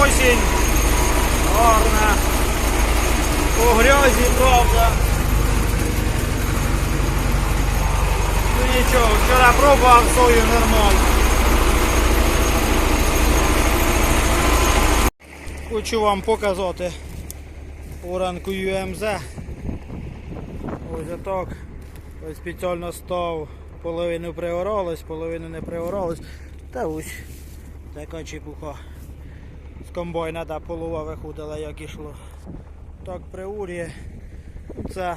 осінь. Гарна. По грязі, правда. Ну нічого, вчора пробував сою нормально. Хочу вам показати оранку UMZ. Ось отак. Ось спеціально став, половину приоралось, половину не приоралось. Та ось така чепуха. З комбайна та полова виходила, як ішло. Так приурює. Це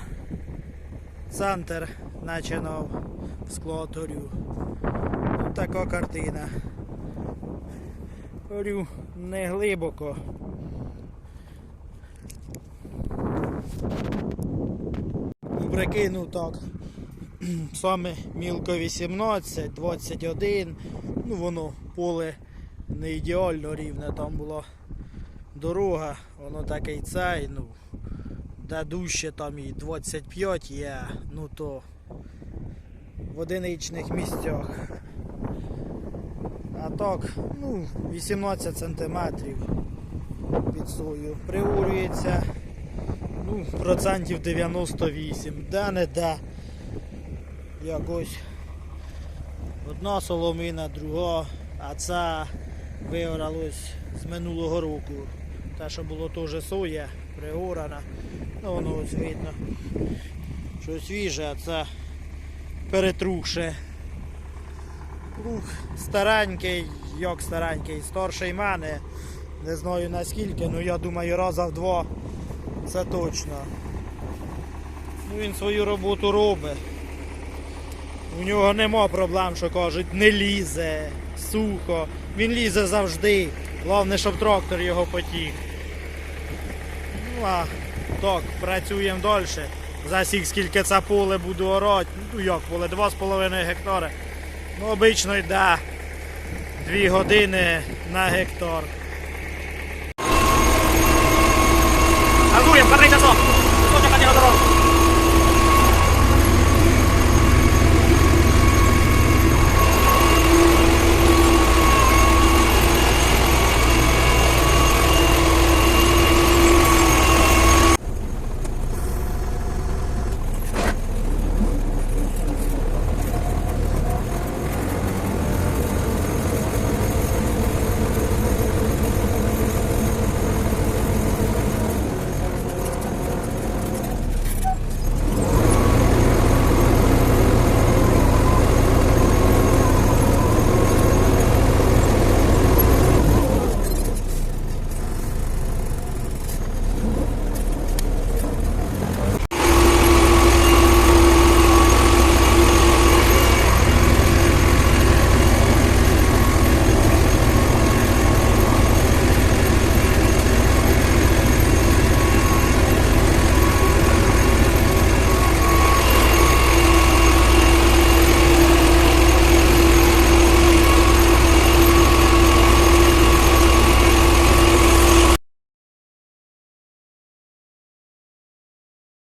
центр починав склад горю. Ось така картина. Горю не глибоко. Прикинув так. Саме мілко 18, 21. Ну воно поле не ідеально рівне, там була дорога, воно таке й цей, ну, де дужче там і 25 є, ну то в одиничних місцях. А так, ну, 18 сантиметрів під сою. Приурюється ну, процентів 98. Де не де. Якось одна соломина, друга, а це виоралось з минулого року. Те, що було теж соя, приорана. Ну воно ось видно. Що свіже, а це перетрухше. Плуг старенький, як старенький, старший мене. Не знаю наскільки, ну я думаю раза в два це точно. Ну, він свою роботу робить. У нього нема проблем, що кажуть, не лізе, сухо. Він лізе завжди. Головне, щоб трактор його потік. Ну а так, працюємо далі. Засік, скільки це поле буду орати. Ну як поле, 2,5 гектари. Ну, обично йде 2 години на гектар. Газуємо, котрий часок. Висока дорога.